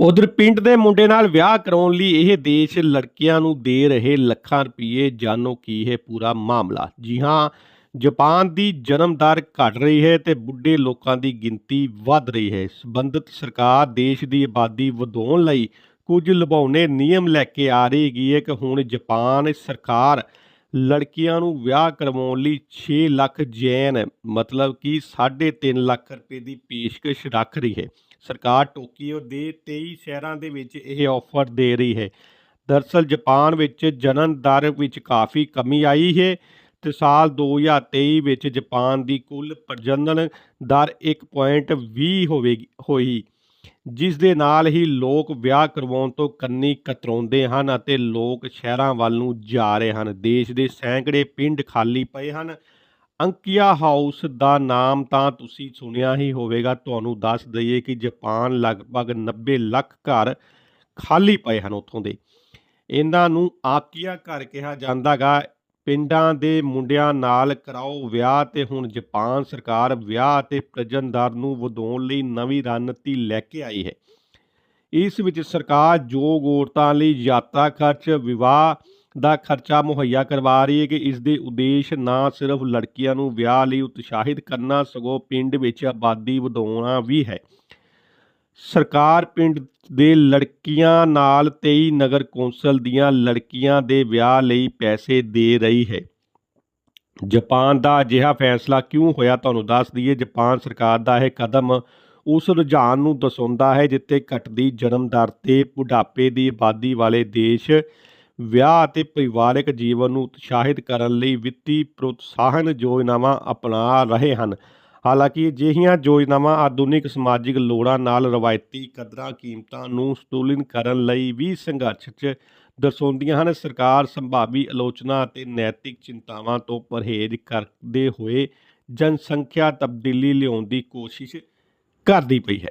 ਉਧਰ ਪਿੰਡ ਦੇ ਮੁੰਡੇ ਨਾਲ ਵਿਆਹ ਕਰਾਉਣ ਲਈ ਇਹ ਦੇਸ਼ ਲੜਕੀਆਂ ਨੂੰ ਦੇ ਰਹੇ ਲੱਖਾਂ ਰੁਪਏ, ਜਾਣੋ ਕੀ ਹੈ ਪੂਰਾ ਮਾਮਲਾ। ਜੀ ਹਾਂ, ਜਾਪਾਨ ਦੀ ਜਨਮ ਦਰ ਘਟ ਰਹੀ ਹੈ ਤੇ ਬੁੱਢੇ ਲੋਕਾਂ ਦੀ ਗਿਣਤੀ ਵੱਧ ਰਹੀ ਹੈ। ਸੰਬੰਧਿਤ ਸਰਕਾਰ ਦੇਸ਼ ਦੀ ਆਬਾਦੀ ਵਧਾਉਣ ਲਈ ਕੁਝ ਲੁਭਾਉਣੇ ਨਿਯਮ ਲੈ ਕੇ ਆ ਰਹੀ ਹੈਗੀ ਹੈ ਕਿ ਹੁਣ ਜਾਪਾਨ ਸਰਕਾਰ ਲੜਕੀਆਂ ਨੂੰ ਵਿਆਹ ਕਰਵਾਉਣ ਲਈ 6 ਲੱਖ ਜੈਨ, ਮਤਲਬ ਕਿ 3.5 ਲੱਖ ਰੁਪਏ ਦੀ ਪੇਸ਼ਕਸ਼ ਰੱਖ ਰਹੀ ਹੈ। ਸਰਕਾਰ ਟੋਕੀਓ ਦੇ 23 ਸ਼ਹਿਰਾਂ ਦੇ ਵਿੱਚ ਇਹ ਆਫਰ ਦੇ ਰਹੀ ਹੈ। ਦਰਸਲ ਜਾਪਾਨ ਵਿੱਚ ਜਨਨ ਦਰ ਵਿੱਚ ਕਾਫੀ ਕਮੀ ਆਈ ਹੈ ਤੇ ਸਾਲ 2023 ਵਿੱਚ ਜਾਪਾਨ ਦੀ ਕੁੱਲ ਪ੍ਰਜਨਨ ਦਰ 1.20 ਹੋਵੇਗੀ, ਹੋਈ। ਜਿਸ ਦੇ ਨਾਲ ਹੀ ਲੋਕ ਵਿਆਹ ਕਰਵਾਉਣ ਤੋਂ ਕੰਨੀ ਕਤਰਾਉਂਦੇ ਹਨ ਅਤੇ ਲੋਕ ਸ਼ਹਿਰਾਂ ਵੱਲ ਨੂੰ ਜਾ ਰਹੇ ਹਨ। ਦੇਸ਼ ਦੇ ਸੈਂਕੜੇ ਪਿੰਡ ਖਾਲੀ ਪਏ ਹਨ ਅੰਕੀਆ ਹਾਊਸ ਦਾ ਨਾਮ ਤਾਂ ਤੁਸੀਂ ਸੁਣਿਆ ਹੀ ਹੋਵੇਗਾ। ਤੁਹਾਨੂੰ ਦੱਸ ਦਈਏ ਕਿ ਜਾਪਾਨ ਲਗਭਗ 90 ਲੱਖ ਘਰ ਖਾਲੀ ਪਏ ਹਨ ਉੱਥੋਂ ਦੇ। ਇਹਨਾਂ ਨੂੰ ਆਕੀਆ ਘਰ ਕਿਹਾ ਜਾਂਦਾਗਾ। ਪਿੰਡਾਂ ਦੇ ਮੁੰਡਿਆਂ ਨਾਲ ਕਰਾਓ ਵਿਆਹ ਤੇ ਹੁਣ ਜਾਪਾਨ ਸਰਕਾਰ ਵਿਆਹ ਤੇ ਪ੍ਰਜਨ ਦਰ ਨੂੰ ਵਧਾਉਣ ਲਈ ਨਵੀਂ ਰਣਨੀਤੀ ਲੈ ਕੇ ਆਈ ਹੈ। ਇਸ ਵਿੱਚ ਸਰਕਾਰ, ਯੋਗ ਔਰਤਾਂ ਲਈ ਯਾਤਰਾ ਖਰਚ ਵਿਵਾਹ ਦਾ ਖਰਚਾ ਮੁਹੱਈਆ ਕਰਵਾ ਰਹੀ ਹੈ ਕਿ ਇਸ ਦੇ ਉਦੇਸ਼ ਨਾ ਸਿਰਫ ਲੜਕੀਆਂ ਨੂੰ ਵਿਆਹ ਲਈ ਉਤਸ਼ਾਹਿਤ ਕਰਨਾ, ਸਗੋਂ ਪਿੰਡ ਵਿੱਚ ਆਬਾਦੀ ਵਧਾਉਣਾ ਵੀ ਹੈ। ਸਰਕਾਰ ਪਿੰਡ ਦੇ ਲੜਕੀਆਂ ਨਾਲ 23 ਨਗਰ ਕੌਂਸਲ ਦੀਆਂ ਲੜਕੀਆਂ ਦੇ ਵਿਆਹ ਲਈ ਪੈਸੇ ਦੇ ਰਹੀ ਹੈ। ਜਾਪਾਨ ਦਾ ਅਜਿਹਾ ਫੈਸਲਾ ਕਿਉਂ ਹੋਇਆ ਤੁਹਾਨੂੰ ਦੱਸ ਦਈਏ। ਜਾਪਾਨ ਸਰਕਾਰ ਦਾ ਇਹ ਕਦਮ ਉਸ ਰੁਝਾਨ ਨੂੰ ਦਰਸਾਉਂਦਾ ਹੈ ਜਿੱਥੇ ਘਟਦੀ ਜਨਮ ਦਰ ਤੇ ਬੁਢਾਪੇ ਦੀ ਆਬਾਦੀ ਵਾਲੇ ਦੇਸ਼ ਵਿਆਹ ਅਤੇ ਪਰਿਵਾਰਕ ਜੀਵਨ ਨੂੰ ਉਤਸ਼ਾਹਿਤ ਕਰਨ ਲਈ ਵਿੱਤੀ ਪ੍ਰੋਤਸਾਹਨ ਯੋਜਨਾਵਾਂ ਅਪਣਾ ਰਹੇ ਹਨ। ਹਾਲਾਂਕਿ ਅਜਿਹੀਆਂ ਯੋਜਨਾਵਾਂ ਆਧੁਨਿਕ ਸਮਾਜਿਕ ਲੋੜਾਂ ਨਾਲ ਰਵਾਇਤੀ ਕਦਰਾਂ ਕੀਮਤਾਂ ਨੂੰ ਸੰਤੁਲਿਤ ਕਰਨ ਲਈ ਵੀ ਸੰਘਰਸ਼ 'ਚ ਦਰਸਾਉਂਦੀਆਂ ਹਨ। ਸਰਕਾਰ ਸੰਭਾਵੀ ਆਲੋਚਨਾ ਅਤੇ ਨੈਤਿਕ ਚਿੰਤਾਵਾਂ ਤੋਂ ਪਰਹੇਜ਼ ਕਰਦੇ ਹੋਏ ਜਨਸੰਖਿਆ ਤਬਦੀਲੀ ਲਿਆਉਣ ਦੀ ਕੋਸ਼ਿਸ਼ ਕਰਦੀ ਪਈ ਹੈ।